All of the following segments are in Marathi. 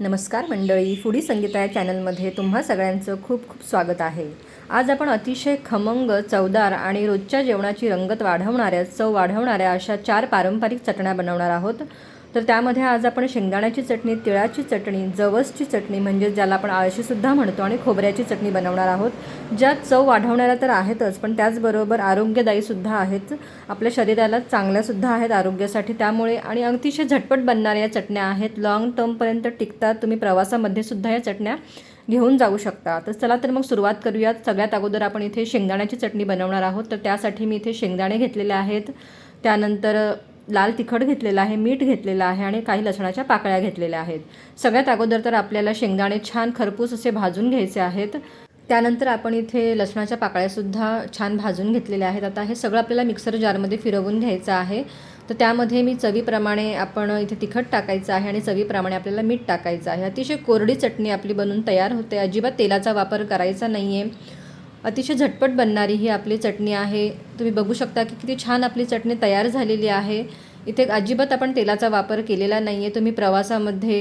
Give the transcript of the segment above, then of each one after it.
नमस्कार मंडळी फुडी संगीता या चॅनलमध्ये तुम्हा सगळ्यांचं खूप खूप स्वागत आहे. आज आपण अतिशय खमंग चवदार आणि रोजच्या जेवणाची रंगत वाढवणाऱ्या चव वाढवणाऱ्या अशा चार पारंपरिक चटण्या बनवणार आहोत. तर त्यामध्ये आज आपण शेंगदाण्याची चटणी तिळाची चटणी जवसची चटणी म्हणजे ज्याला आपण आळशीसुद्धा म्हणतो आणि खोबऱ्याची चटणी बनवणार आहोत. ज्या चव वाढवणाऱ्या तर आहेतच पण त्याचबरोबर आरोग्यदायीसुद्धा आहेत. आपल्या शरीराला चांगल्यासुद्धा आहेत आरोग्यासाठी त्यामुळे आणि अतिशय झटपट बनणाऱ्या या चटण्या आहेत. लॉंग टर्मपर्यंत टिकतात तुम्ही प्रवासामध्ये सुद्धा या चटण्या घेऊन जाऊ शकता. तर चला तर मग सुरुवात करूयात. सगळ्यात अगोदर आपण इथे शेंगदाण्याची चटणी बनवणार आहोत. तर त्यासाठी मी इथे शेंगदाणे घेतलेले आहेत. त्यानंतर लाल तिखट घेतलेलं आहे मीठ घेतलेलं आहे आणि काही लसणाच्या पाकळ्या घेतलेल्या आहेत. सगळ्यात अगोदर तर आपल्याला शेंगदाणे छान खरपूस असे भाजून घ्यायचे आहेत. त्यानंतर आपण इथे लसणाच्या पाकळ्यासुद्धा छान भाजून घेतलेल्या आहेत. आता हे सगळं आपल्याला मिक्सर जारमध्ये फिरवून घ्यायचं आहे. तर त्यामध्ये मी चवीप्रमाणे आपण इथे तिखट टाकायचं आहे आणि चवीप्रमाणे आपल्याला मीठ टाकायचं आहे. अतिशय कोरडी चटणी आपली बनून तयार होते. अजिबात तेलाचा वापर करायचा नाही आहे अतिशय झटपट बनणारी ही आपली चटणी आहे. तुम्ही बघू शकता की किती छान आपली चटणी तयार झालेली आहे. इथे अजिबात आपण तेलाचा वापर केलेला नाही आहे तुम्ही प्रवासामध्ये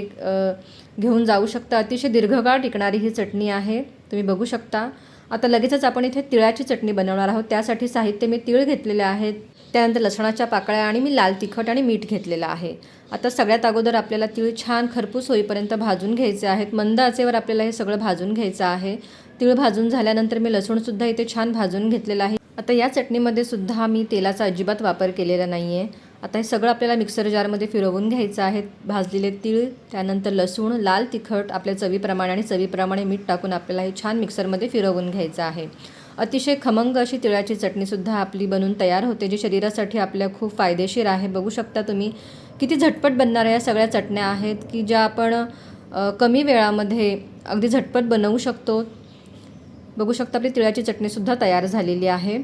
घेऊन जाऊ शकता. अतिशय दीर्घकाळ टिकणारी ही चटणी आहे. तुम्ही बघू शकता. आता लगेचच आपण इथे तिळाची चटणी बनवणार आहोत. त्यासाठी साहित्य मी तिळ घेतलेले आहेत. त्यानंतर लसणाच्या पाकळ्या आणि मी लाल तिखट आणि मीठ घेतलेलं आहे. आता सगळ्यात अगोदर आपल्याला तीळ छान खरपूस होईपर्यंत भाजून घ्यायचे आहेत. मंद आचेवर आपल्याला हे सगळं भाजून घ्यायचं आहे. तीळ भाजून झाल्यानंतर मी लसूणसुद्धा इथे छान भाजून घेतलेलं आहे. आता या चटणीमध्ये सुद्धा मी तेलाचा अजिबात वापर केलेला नाही आहे आता हे सगळं आपल्याला मिक्सर जारमध्ये फिरवून घ्यायचं आहे. भाजलेले तीळ त्यानंतर लसूण लाल तिखट आपल्या चवीप्रमाणे आणि चवीप्रमाणे मीठ टाकून आपल्याला हे छान मिक्सरमध्ये फिरवून घ्यायचं आहे. अतिशय खमंग अशी तिळाची चटणीसुद्धा आपली बनून तयार होते जी शरीरासाठी आपल्या खूप फायदेशीर आहे. बघू शकता तुम्ही किती झटपट बनणाऱ्या या सगळ्या चटण्या आहेत की ज्या आपण कमी वेळामध्ये अगदी झटपट बनवू शकतो. बघू शकता आपली तिळाची चटणीसुद्धा तयार झालेली आहे.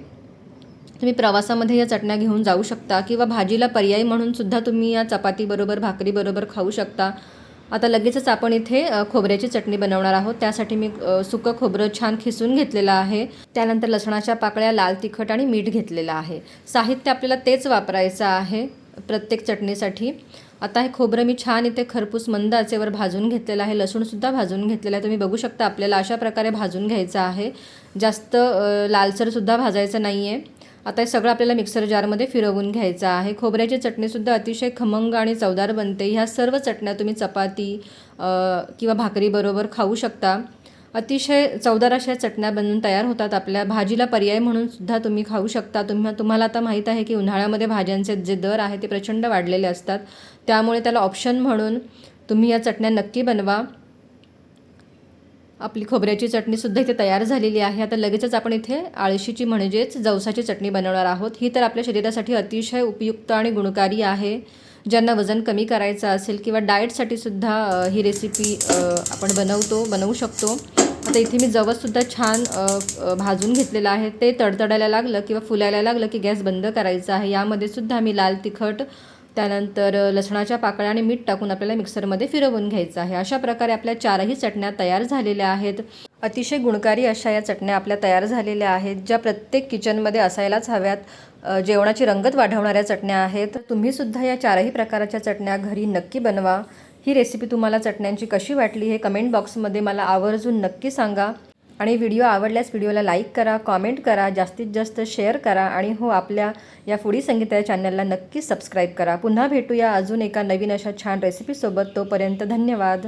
तुम्ही प्रवासामध्ये या चटण्या घेऊन जाऊ शकता किंवा भाजीला पर्याय म्हणून सुद्धा तुम्ही या चपातीबरोबर भाकरीबरोबर खाऊ शकता. आता लगेचच आपण इथे खोबऱ्याची चटणी बनवणार आहोत. त्यासाठी मी सुकं खोबरं छान खिसून घेतलेलं आहे. त्यानंतर लसणाच्या पाकळ्या लाल तिखट आणि मीठ घेतलेलं आहे. साहित्य आपल्याला तेच वापरायचं आहे प्रत्येक चटणीसाठी. आता हे खोबरं मी छान इथे खरपूस मंद आचेवर भाजून घेतलेलं आहे. लसूणसुद्धा भाजून घेतलेलं आहे. तुम्ही बघू शकता आपल्याला अशा प्रकारे भाजून घ्यायचं आहे. जास्त लालसरसुद्धा भाजायचं नाही आहे आता हे सगळं आपल्याला मिक्सर जारमध्ये फिरवून घ्यायचं आहे. खोबऱ्याची चटणीसुद्धा अतिशय खमंग आणि चवदार बनते. ह्या सर्व चटण्या तुम्ही चपाती किंवा भाकरीबरोबर खाऊ शकता. अतिशय चवदार अशा चटण्या बनवून तयार होतात आपल्या. भाजीला पर्याय म्हणून सुद्धा तुम्ही खाऊ शकता. तुम्हा तुम्हाला आता माहीत आहे की उन्हाळ्यामध्ये भाज्यांचे जे दर आहे ते प्रचंड वाढलेले असतात. त्यामुळे त्याला ऑप्शन म्हणून तुम्ही या चटण्या नक्की बनवा. आपली खोबऱ्याची चटणीसुद्धा इथे तयार झालेली आहे. आता लगेचच आपण इथे आळशीची म्हणजेच जवसाची चटणी बनवणार आहोत. ही तर आपल्या शरीरासाठी अतिशय उपयुक्त आणि गुणकारी आहे. ज्यांना वजन कमी करायचं असेल किंवा डाएटसाठी सुद्धा ही रेसिपी आपण बनवतो बनवू शकतो. आता इथे मी जवससुद्धा छान भाजून घेतलेलं आहे. ते तडतडायला लागलं किंवा फुलायला लागलं की गॅस बंद करायचा आहे. यामध्ये सुद्धा मी लाल तिखट त्यानंतर लसणाच्या पाकळ्या आणि मीठ टाकून आपल्याला मिक्सरमध्ये फिरवून घ्यायचं आहे. अशा प्रकारे आपल्या चारही चटण्या तयार झालेल्या आहेत. अतिशय गुणकारी अशा या चटण्या आपल्या तयार झालेल्या आहेत ज्या प्रत्येक किचनमध्ये असायलाच हव्यात. जेवणाची रंगत वाढवणाऱ्या चटण्या आहेत. तुम्ही सुद्धा या चारही प्रकारच्या चटण्या घरी नक्की बनवा. ही रेसिपी तुम्हाला चटण्यांची कशी वाटली हे कमेंट बॉक्समध्ये मला आवर्जून नक्की सांगा. आणि व्हिडिओ आवडल्यास व्हिडिओला लाईक करा कॉमेंट करा जास्तीत जास्त शेअर करा आणि हो आपल्या या फुडी संगीता या चॅनलला नक्की सबस्क्राईब करा. पुन्हा भेटूया अजून एका नवीन अशा छान रेसिपीसोबत तोपर्यंत धन्यवाद.